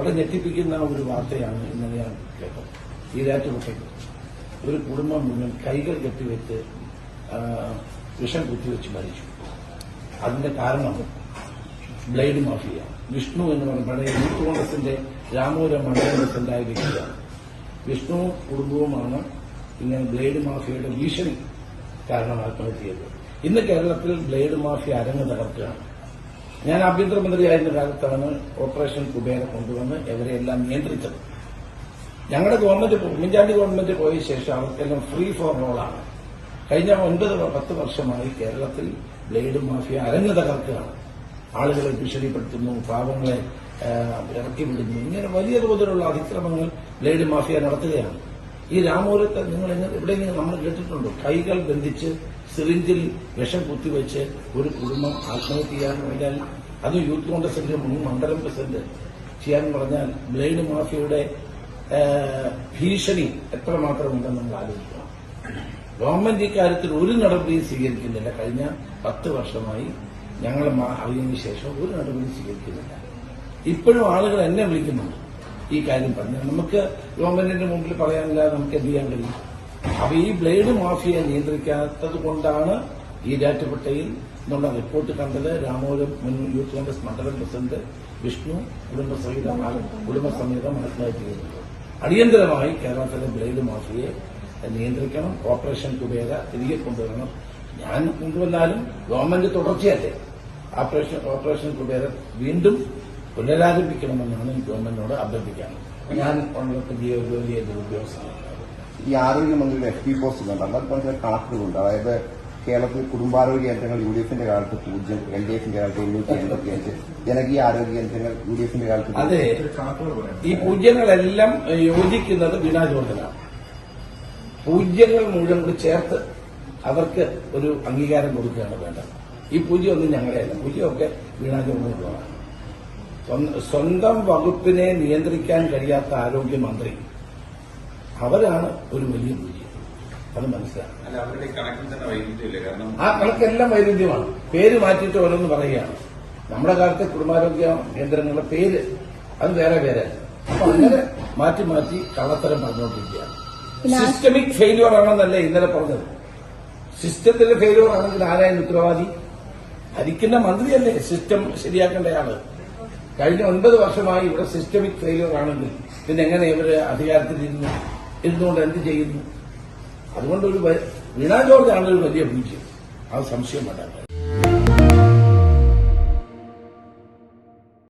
വളരെ ഞെട്ടിപ്പിക്കുന്ന ഒരു വാർത്തയാണ് ഇന്നലെ ഞാൻ കേട്ടത്. ഈരാറ്റുകുട്ടയ്ക്ക് ഒരു കുടുംബം മുഴുവൻ കൈകൾ കെട്ടിവെച്ച് വിഷം കുത്തിവെച്ച് മരിച്ചു. അതിന്റെ കാരണം ബ്ലേഡ് മാഫിയ. വിഷ്ണു എന്ന് പറയുന്നത് യൂത്ത് കോൺഗ്രസിന്റെ രാമപുരം മണ്ഡലം പ്രസിഡന്റായ വ്യക്തിയാണ്. വിഷ്ണു കുടുംബവുമാണ് ഇങ്ങനെ ബ്ലേഡ് മാഫിയയുടെ ഭീഷണി കാരണം ആത്മഹത്യ ചെയ്തത് ഇന്ന് കേരളത്തിൽ ബ്ലേഡ് മാഫിയ അരങ്ങ് തകർക്കുകയാണ്. ഞാൻ ആഭ്യന്തരമന്ത്രിയായിരുന്ന കാലത്താണ് ഓപ്പറേഷൻ കുബേര കൊണ്ടുവന്ന് ഇവരെല്ലാം നിയന്ത്രിച്ചത്. ഞങ്ങളുടെ ഗവൺമെന്റ് ഉമ്മൻചാണ്ടി ഗവൺമെന്റ് പോയ ശേഷം അവർക്കെല്ലാം ഫ്രീ ഫോർ റോളാണ്. കഴിഞ്ഞ ഒൻപത് പത്ത് വർഷമായി കേരളത്തിൽ ബ്ലേഡ് മാഫിയ അരങ്ങ് തകർക്കുകയാണ്. ആളുകളെ ഭീഷണിപ്പെടുത്തുന്നു പാവങ്ങളെ ഇറക്കി വിടുന്നു ഇങ്ങനെ വലിയ തോതിലുള്ള അതിക്രമങ്ങൾ ബ്ലേഡ് മാഫിയ നടത്തുകയാണ്. ഈ രാമപുരത്ത് നിങ്ങൾ എങ്ങനെ- എവിടെയെങ്കിലും നമ്മൾ കേട്ടിട്ടുണ്ടോ. കൈകൾ ബന്ധിച്ച് സിറിഞ്ചിൽ വിഷം കുത്തിവെച്ച് ഒരു കുടുംബം ആത്മഹത്യ ചെയ്യാന്ന് പറഞ്ഞാൽ അത് യൂത്ത് കോൺഗ്രസിന്റെ മുൻ മണ്ഡലം പ്രസിഡന്റ് ചെയ്യാൻ പറഞ്ഞാൽ ബ്ലേഡ് മാഫിയയുടെ ഭീഷണി എത്രമാത്രം ഉണ്ടെന്ന് നമ്മൾ ആലോചിക്കണം. ഗവൺമെന്റ് ഇക്കാര്യത്തിൽ ഒരു നടപടിയും സ്വീകരിക്കുന്നില്ല. കഴിഞ്ഞ പത്ത് വർഷമായി ഞങ്ങൾ അറിയുന്നതിന് ശേഷം ഒരു നടപടിയും സ്വീകരിക്കുന്നില്ല. ഇപ്പോഴും ആളുകൾ എന്നെ വിളിക്കുന്നുണ്ട്. ഈ കാര്യം പറഞ്ഞു. നമുക്ക് ഗവൺമെന്റിന്റെ മുമ്പിൽ പറയാനില്ലാതെ നമുക്ക് എന്ത് ചെയ്യാൻ കഴിയും? അപ്പൊ ഈ ബ്ലേഡ് മാഫിയ നിയന്ത്രിക്കാത്തത് കൊണ്ടാണ് ഈ രാറ്റുപെട്ടയിൽ എന്നുള്ള റിപ്പോർട്ട് കണ്ടത്. രാമപുരം മുൻ യൂത്ത് കോൺഗ്രസ് മണ്ഡലം പ്രസിഡന്റ് വിഷ്ണു കുടുംബസഹിതം കുടുംബസമേതം ആത്മഹത്യ അടിയന്തരമായി കേരളത്തിലെ ബ്ലേഡ് മാഫിയെ നിയന്ത്രിക്കണം. ഓപ്പറേഷൻ കുബേര തിരികെ കൊണ്ടുവരണം. ഞാൻ കൊണ്ടുവന്നാലും ഗവൺമെന്റ് തുടർച്ചയല്ലേ. ഓപ്പറേഷൻ ഓപ്പറേഷൻ കുബേര വീണ്ടും പുനരാരംഭിക്കണമെന്നാണ് ഗവൺമെന്റിനോട് അഭ്യർത്ഥിക്കാനുള്ളത് ഞാൻ പുതിയ ഒരു വലിയ ദുരുദ്യോഗസ്ഥനാണ് ഈ ആരോഗ്യമന്ത്രിയുടെ എഫ് പി പോസ്റ്റ് അതുപോലെ ചില കണക്കുകളുണ്ട്. അതായത് കേരളത്തിൽ കുടുംബാരോഗ്യ കേന്ദ്രങ്ങൾ യു ഡി എഫിന്റെ കാലത്ത് പൂജ്യം എൽ ഡി എഫിന്റെ കാലത്ത് എണ്ണൂറ്റി എൺപത്തി അഞ്ച് ജനകീയ ആരോഗ്യ കേന്ദ്രങ്ങൾ യു ഡി എഫിന്റെ കാലത്ത് അതെ. ഈ പൂജ്യങ്ങളെല്ലാം യോജിക്കുന്നത് വീണാ ജോർജനാണ് പൂജ്യങ്ങൾ മുഴുവൻ കൂടി ചേർത്ത് അവർക്ക് ഒരു അംഗീകാരം കൊടുക്കുകയാണ് വേണ്ടത്. ഈ പൂജ്യം ഒന്നും ഞങ്ങളുടെയല്ല പൂജ്യമൊക്കെ വീണാ ജോർജനുള്ളതാണ് സ്വന്തം- വകുപ്പിനെ നിയന്ത്രിക്കാൻ കഴിയാത്ത ആരോഗ്യമന്ത്രി അവരാണ് ഒരു വലിയ മൂല്യം. അത് മനസ്സിലാക്കണം. അല്ല അവരുടെ കണക്കിൽ തന്നെ വൈകിട്ടില്ല കാരണം ആ കണക്കെല്ലാം വൈരുദ്ധ്യമാണ്. പേര് മാറ്റിയിട്ട് ഓരോന്ന് പറയുകയാണ്. നമ്മുടെ കാലത്തെ കുടുംബാരോഗ്യ കേന്ദ്രങ്ങളുടെ പേര് അത് വേറെ വേറെ അപ്പൊ അങ്ങനെ മാറ്റി മാറ്റി കള്ളത്തരം പറഞ്ഞുകൊണ്ടിരിക്കുകയാണ്. സിസ്റ്റമിക് ഫെയിലുവർ ആണെന്നല്ലേ ഇന്നലെ പറഞ്ഞത്. സിസ്റ്റത്തിന്റെ ഫെയിലുവർ ആണെങ്കിൽ ആരായിരുന്നു ഉത്തരവാദി? ഭരിക്കുന്ന മന്ത്രിയല്ലേ സിസ്റ്റം ശരിയാക്കേണ്ടയാൾ. കഴിഞ്ഞ ഒൻപത് വർഷമായി ഇവിടെ സിസ്റ്റമിക് ഫെയിലിയർ ആണെങ്കിൽ പിന്നെ എങ്ങനെ ഇവർ അധികാരത്തിൽ ഇരുന്നു? ഇരുന്നുകൊണ്ട് എന്ത് ചെയ്യുന്നു? അതുകൊണ്ട് ഒരു വീണാ ജോർജ് ആണ് ഒരു വലിയ പൂജ്യം അത് സംശയം വേണ്ട.